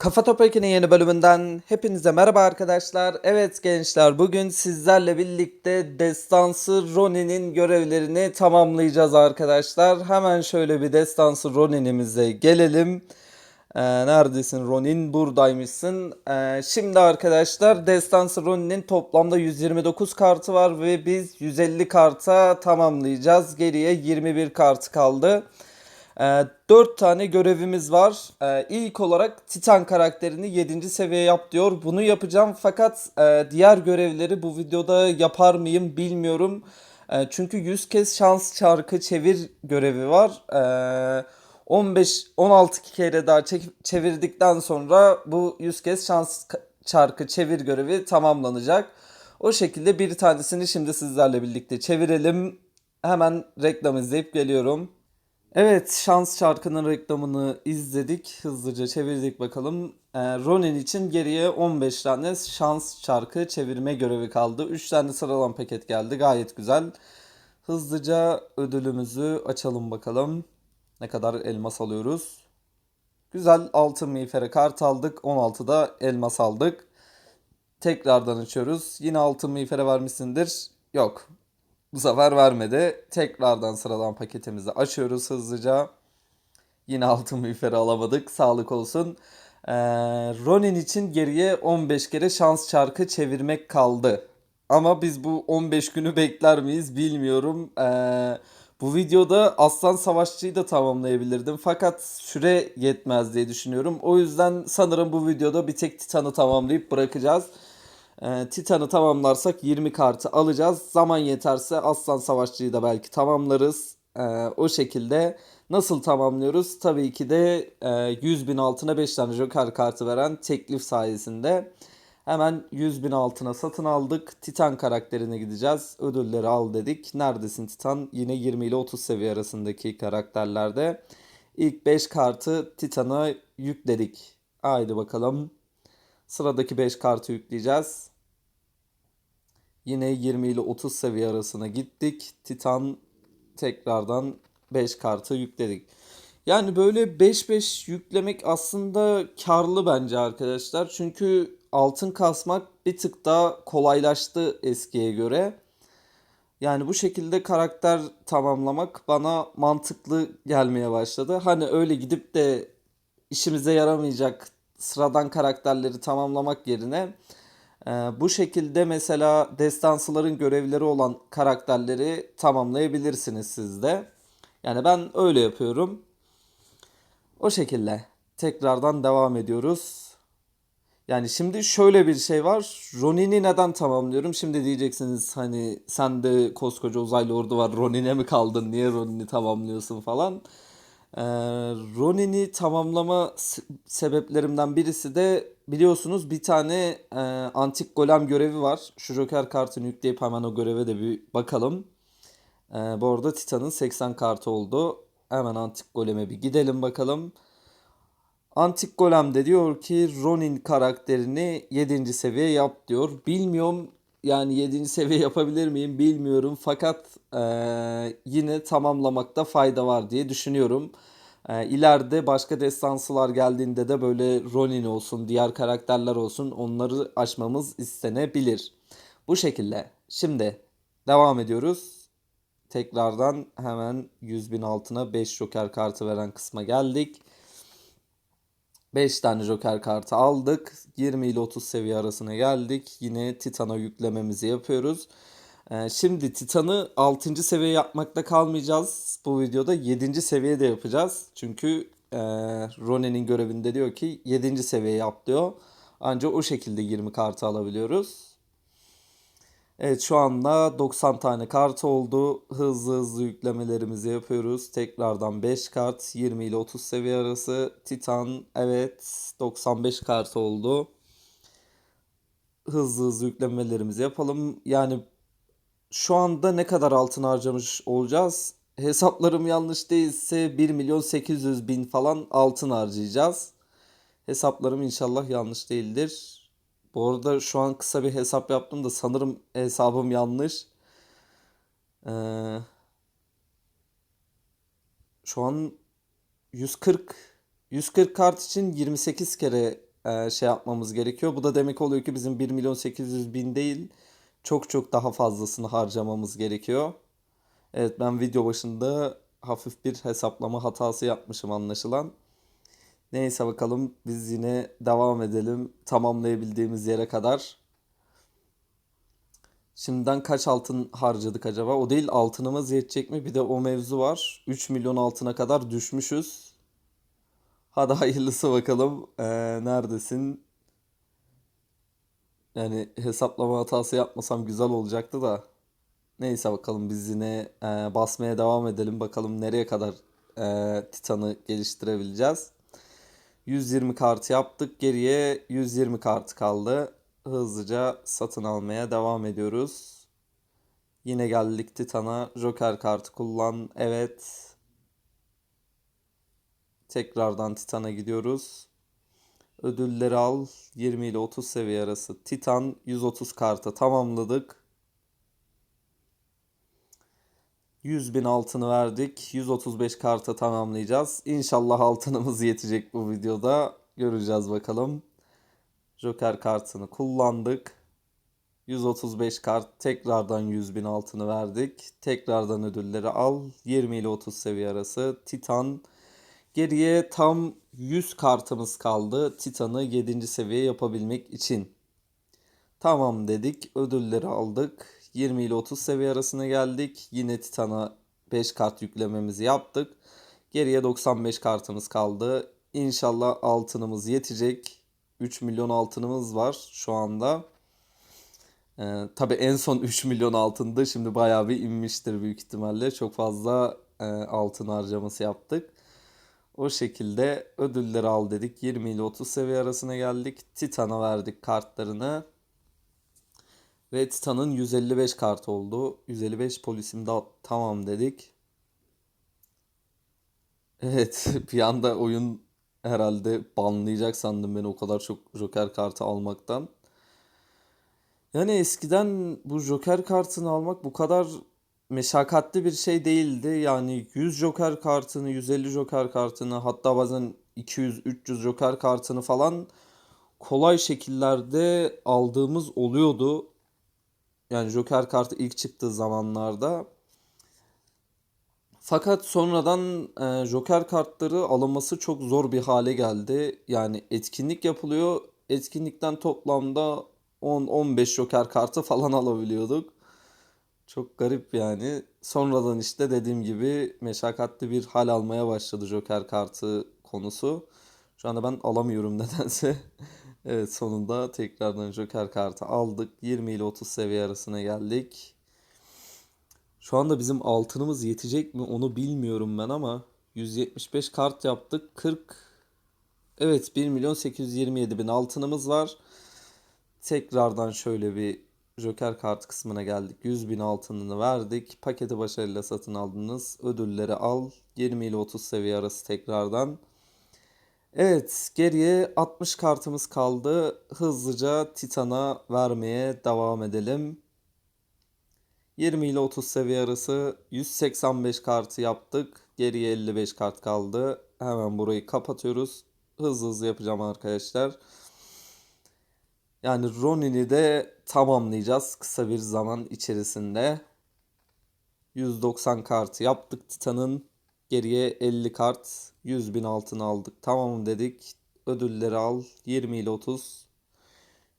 Kafa Toprak'ın yeni bölümünden hepinize merhaba arkadaşlar. Evet gençler bugün sizlerle birlikte Destansı Ronin'in görevlerini tamamlayacağız arkadaşlar. Hemen şöyle bir Destansı Ronin'imize gelelim. Ee, neredesin Ronin? Buradaymışsın. Ee, şimdi arkadaşlar Destansı Ronin'in toplamda 129 kartı var ve biz 150 karta tamamlayacağız. Geriye 21 kartı kaldı. Ee, 4 tane görevimiz var. Ee, ilk olarak Titan karakterini 7. seviye yap diyor. Bunu yapacağım fakat e, diğer görevleri bu videoda yapar mıyım bilmiyorum. E, çünkü 100 kez şans çarkı çevir görevi var. E, 15 16 kere daha çevirdikten sonra bu 100 kez şans çarkı çevir görevi tamamlanacak. O şekilde bir tanesini şimdi sizlerle birlikte çevirelim. Hemen reklam izleyip geliyorum. Evet, şans çarkının reklamını izledik. Hızlıca çevirdik bakalım. Ee, Ronin için geriye 15 tane şans çarkı çevirme görevi kaldı. 3 tane sıralan paket geldi. Gayet güzel. Hızlıca ödülümüzü açalım bakalım. Ne kadar elmas alıyoruz? Güzel altın miğfere kart aldık. 16'da elmas aldık. Tekrardan açıyoruz. Yine altın miğfere vermişsindir. Yok. Bu sefer vermedi. Tekrardan sıradan paketimizi açıyoruz hızlıca. Yine altın miğferi alamadık. Sağlık olsun. Ee, Ronin için geriye 15 kere şans çarkı çevirmek kaldı. Ama biz bu 15 günü bekler miyiz bilmiyorum. Ee, bu videoda Aslan Savaşçı'yı da tamamlayabilirdim. Fakat süre yetmez diye düşünüyorum. O yüzden sanırım bu videoda bir tek Titan'ı tamamlayıp bırakacağız. Ee, Titan'ı tamamlarsak 20 kartı alacağız. Zaman yeterse Aslan Savaşçı'yı da belki tamamlarız. Ee, o şekilde nasıl tamamlıyoruz? Tabii ki de e, 100 bin altına 5 tane Joker kartı veren teklif sayesinde. Hemen 100 bin altına satın aldık. Titan karakterine gideceğiz. Ödülleri al dedik. Neredesin Titan? Yine 20 ile 30 seviye arasındaki karakterlerde. İlk 5 kartı Titan'a yükledik. Haydi bakalım. Sıradaki 5 kartı yükleyeceğiz. Yine 20 ile 30 seviye arasına gittik. Titan tekrardan 5 kartı yükledik. Yani böyle 5-5 yüklemek aslında karlı bence arkadaşlar. Çünkü altın kasmak bir tık daha kolaylaştı eskiye göre. Yani bu şekilde karakter tamamlamak bana mantıklı gelmeye başladı. Hani öyle gidip de işimize yaramayacak sıradan karakterleri tamamlamak yerine e, bu şekilde mesela destansıların görevleri olan karakterleri tamamlayabilirsiniz siz de. Yani ben öyle yapıyorum. O şekilde tekrardan devam ediyoruz. Yani şimdi şöyle bir şey var. Ronin'i neden tamamlıyorum? Şimdi diyeceksiniz hani sen de koskoca uzaylı ordu var. Ronin'e mi kaldın? Niye Ronin'i tamamlıyorsun falan. Ee, Ronin'i tamamlama se- sebeplerimden birisi de biliyorsunuz bir tane e, antik golem görevi var. Şu Joker kartını yükleyip hemen o göreve de bir bakalım. Ee, bu arada Titan'ın 80 kartı oldu. Hemen antik goleme bir gidelim bakalım. Antik Golem de diyor ki Ronin karakterini 7. seviye yap diyor. Bilmiyorum yani 7. seviye yapabilir miyim bilmiyorum. Fakat eee, yine tamamlamakta fayda var diye düşünüyorum. Eee ileride başka destansılar geldiğinde de böyle Ronin olsun, diğer karakterler olsun onları aşmamız istenebilir. Bu şekilde. Şimdi devam ediyoruz. Tekrardan hemen 100 bin altına 5 Joker kartı veren kısma geldik. 5 tane Joker kartı aldık. 20 ile 30 seviye arasına geldik. Yine Titan'a yüklememizi yapıyoruz. Ee, şimdi Titan'ı 6. seviye yapmakta kalmayacağız. Bu videoda 7. seviyede yapacağız. Çünkü e, Ronin'in görevinde diyor ki 7. seviye yap diyor. Ancak o şekilde 20 kartı alabiliyoruz. Evet şu anda 90 tane kart oldu. Hızlı hızlı yüklemelerimizi yapıyoruz. Tekrardan 5 kart 20 ile 30 seviye arası. Titan evet 95 kart oldu. Hızlı hızlı yüklemelerimizi yapalım. Yani şu anda ne kadar altın harcamış olacağız? Hesaplarım yanlış değilse 1 milyon 800 bin falan altın harcayacağız. Hesaplarım inşallah yanlış değildir. Bu arada şu an kısa bir hesap yaptım da sanırım hesabım yanlış. Ee, şu an 140 140 kart için 28 kere e, şey yapmamız gerekiyor. Bu da demek oluyor ki bizim 1 milyon 800 bin değil çok çok daha fazlasını harcamamız gerekiyor. Evet ben video başında hafif bir hesaplama hatası yapmışım anlaşılan. Neyse bakalım biz yine devam edelim tamamlayabildiğimiz yere kadar. Şimdiden kaç altın harcadık acaba? O değil altınımız yetecek mi? Bir de o mevzu var. 3 milyon altına kadar düşmüşüz. Hadi hayırlısı bakalım. Ee, neredesin? Yani hesaplama hatası yapmasam güzel olacaktı da. Neyse bakalım biz yine e, basmaya devam edelim. Bakalım nereye kadar e, Titan'ı geliştirebileceğiz. 120 kartı yaptık. Geriye 120 kartı kaldı. Hızlıca satın almaya devam ediyoruz. Yine geldik Titan'a. Joker kartı kullan. Evet. Tekrardan Titan'a gidiyoruz. Ödülleri al. 20 ile 30 seviye arası. Titan 130 kartı tamamladık. 100 bin altını verdik. 135 karta tamamlayacağız. İnşallah altınımız yetecek bu videoda. Göreceğiz bakalım. Joker kartını kullandık. 135 kart tekrardan 100 bin altını verdik. Tekrardan ödülleri al. 20 ile 30 seviye arası. Titan. Geriye tam 100 kartımız kaldı. Titan'ı 7. seviye yapabilmek için. Tamam dedik. Ödülleri aldık. 20 ile 30 seviye arasına geldik. Yine Titan'a 5 kart yüklememizi yaptık. Geriye 95 kartımız kaldı. İnşallah altınımız yetecek. 3 milyon altınımız var şu anda. Ee, tabii en son 3 milyon altındı. Şimdi bayağı bir inmiştir büyük ihtimalle. Çok fazla e, altın harcaması yaptık. O şekilde ödülleri al dedik. 20 ile 30 seviye arasına geldik. Titan'a verdik kartlarını. Ve Titan'ın 155 kart oldu. 155 polisim de tamam dedik. Evet bir anda oyun herhalde banlayacak sandım beni o kadar çok Joker kartı almaktan. Yani eskiden bu Joker kartını almak bu kadar meşakkatli bir şey değildi. Yani 100 Joker kartını, 150 Joker kartını hatta bazen 200-300 Joker kartını falan kolay şekillerde aldığımız oluyordu. Yani Joker kartı ilk çıktığı zamanlarda. Fakat sonradan e, Joker kartları alınması çok zor bir hale geldi. Yani etkinlik yapılıyor. Etkinlikten toplamda 10-15 Joker kartı falan alabiliyorduk. Çok garip yani. Sonradan işte dediğim gibi meşakkatli bir hal almaya başladı Joker kartı konusu. Şu anda ben alamıyorum nedense. Evet sonunda tekrardan Joker kartı aldık. 20 ile 30 seviye arasına geldik. Şu anda bizim altınımız yetecek mi onu bilmiyorum ben ama 175 kart yaptık. 40 Evet 1 milyon 827 bin altınımız var. Tekrardan şöyle bir Joker kartı kısmına geldik. 100 bin altınını verdik. Paketi başarıyla satın aldınız. Ödülleri al. 20 ile 30 seviye arası tekrardan. Evet, geriye 60 kartımız kaldı. Hızlıca Titan'a vermeye devam edelim. 20 ile 30 seviye arası 185 kartı yaptık. Geriye 55 kart kaldı. Hemen burayı kapatıyoruz. Hızlı hızlı yapacağım arkadaşlar. Yani Ronin'i de tamamlayacağız kısa bir zaman içerisinde. 190 kartı yaptık Titan'ın. Geriye 50 kart 100 bin altın aldık. Tamam dedik. Ödülleri al. 20 ile 30.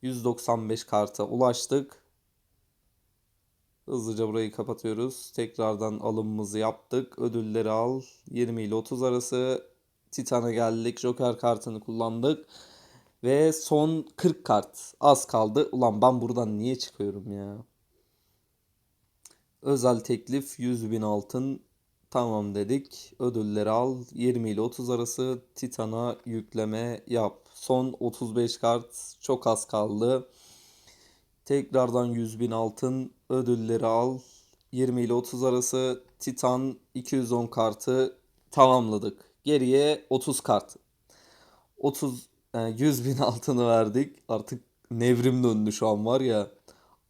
195 karta ulaştık. Hızlıca burayı kapatıyoruz. Tekrardan alımımızı yaptık. Ödülleri al. 20 ile 30 arası. Titan'a geldik. Joker kartını kullandık. Ve son 40 kart. Az kaldı. Ulan ben buradan niye çıkıyorum ya? Özel teklif 100 bin altın. Tamam dedik. Ödülleri al. 20 ile 30 arası Titan'a yükleme yap. Son 35 kart. Çok az kaldı. Tekrardan 100 bin altın. Ödülleri al. 20 ile 30 arası Titan 210 kartı tamamladık. Geriye 30 kart. 30 yani 100 bin altını verdik. Artık nevrim döndü şu an var ya.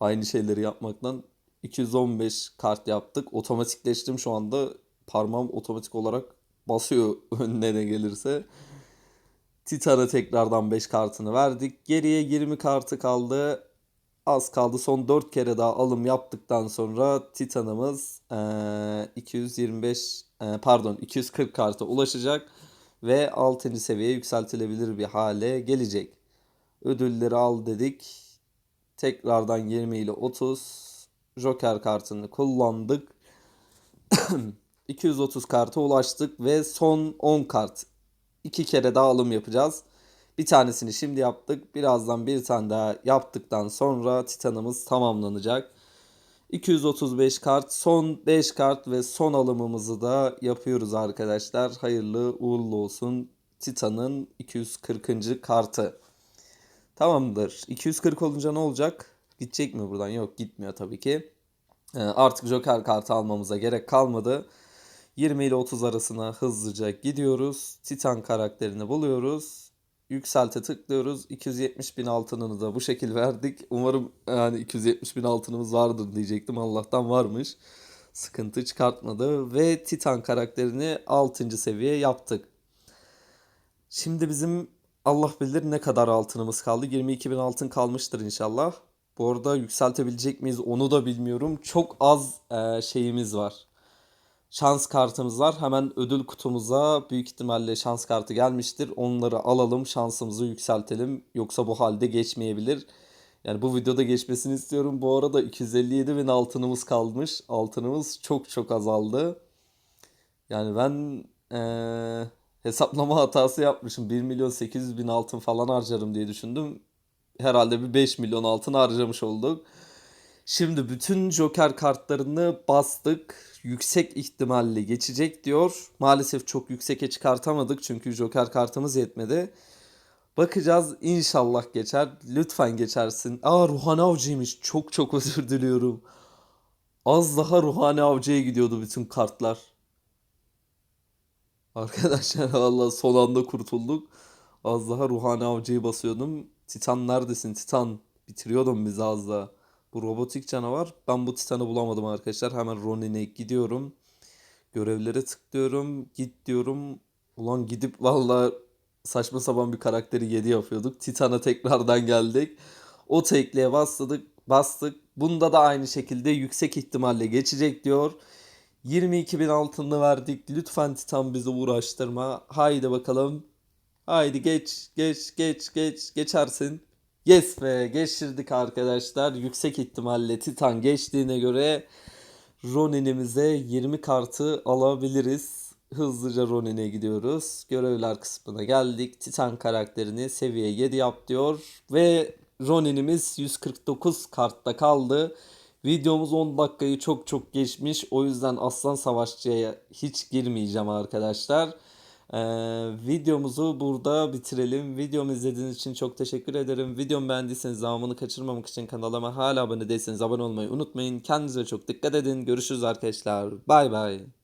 Aynı şeyleri yapmaktan 215 kart yaptık. Otomatikleştim şu anda. Parmağım otomatik olarak basıyor önüne ne gelirse. Titan'a tekrardan 5 kartını verdik. Geriye 20 kartı kaldı. Az kaldı. Son 4 kere daha alım yaptıktan sonra Titan'ımız eee, 225 eee, pardon 240 karta ulaşacak ve 6. seviyeye yükseltilebilir bir hale gelecek. Ödülleri al dedik. Tekrardan 20 ile 30 Joker kartını kullandık. 230 karta ulaştık ve son 10 kart. 2 kere daha alım yapacağız. Bir tanesini şimdi yaptık. Birazdan bir tane daha yaptıktan sonra Titan'ımız tamamlanacak. 235 kart, son 5 kart ve son alımımızı da yapıyoruz arkadaşlar. Hayırlı uğurlu olsun. Titan'ın 240. kartı. Tamamdır. 240 olunca ne olacak? Gidecek mi buradan? Yok gitmiyor tabii ki. Ee, Artık Joker kartı almamıza gerek kalmadı. 20 ile 30 arasına hızlıca gidiyoruz. Titan karakterini buluyoruz. Yükselte tıklıyoruz. 270 bin altınını da bu şekil verdik. Umarım yani 270 bin altınımız vardır diyecektim. Allah'tan varmış. Sıkıntı çıkartmadı. Ve Titan karakterini 6. seviye yaptık. Şimdi bizim Allah bilir ne kadar altınımız kaldı. 22 bin altın kalmıştır inşallah. Bu arada yükseltebilecek miyiz onu da bilmiyorum. Çok az e, şeyimiz var. Şans kartımız var. Hemen ödül kutumuza büyük ihtimalle şans kartı gelmiştir. Onları alalım, şansımızı yükseltelim. Yoksa bu halde geçmeyebilir. Yani bu videoda geçmesini istiyorum. Bu arada 257 bin altınımız kalmış. Altınımız çok çok azaldı. Yani ben eee, hesaplama hatası yapmışım. 1 milyon 800 bin altın falan harcarım diye düşündüm. Herhalde bir 5 milyon altın harcamış olduk. Şimdi bütün Joker kartlarını bastık. Yüksek ihtimalle geçecek diyor. Maalesef çok yükseğe çıkartamadık çünkü Joker kartımız yetmedi. Bakacağız inşallah geçer. Lütfen geçersin. Aa Ruhani Avcı'ymış. Çok çok özür diliyorum. Az daha Ruhani Avcı'ya gidiyordu bütün kartlar. Arkadaşlar valla son anda kurtulduk. Az daha Ruhani Avcı'yı basıyordum. Titan neredesin Titan? Bitiriyordum bizi az daha. Bu robotik canavar. Ben bu Titan'ı bulamadım arkadaşlar. Hemen Ronin'e gidiyorum. Görevlere tıklıyorum. Git diyorum. Ulan gidip valla saçma sapan bir karakteri 7 yapıyorduk. Titan'a tekrardan geldik. O tekliğe bastık. Bastık. Bunda da aynı şekilde yüksek ihtimalle geçecek diyor. 22 bin altını verdik. Lütfen Titan bizi uğraştırma. Haydi bakalım. Haydi geç, geç, geç, geç, geçersin. Yes be, geçirdik arkadaşlar. Yüksek ihtimalle Titan geçtiğine göre Ronin'imize 20 kartı alabiliriz. Hızlıca Ronin'e gidiyoruz. Görevler kısmına geldik. Titan karakterini seviye 7 yap diyor. Ve Ronin'imiz 149 kartta kaldı. Videomuz 10 dakikayı çok çok geçmiş. O yüzden Aslan Savaşçı'ya hiç girmeyeceğim arkadaşlar. Ee, videomuzu burada bitirelim. Videomu izlediğiniz için çok teşekkür ederim. Videomu beğendiyseniz devamını kaçırmamak için kanalıma hala abone değilseniz abone olmayı unutmayın. Kendinize çok dikkat edin. Görüşürüz arkadaşlar. Bay bay.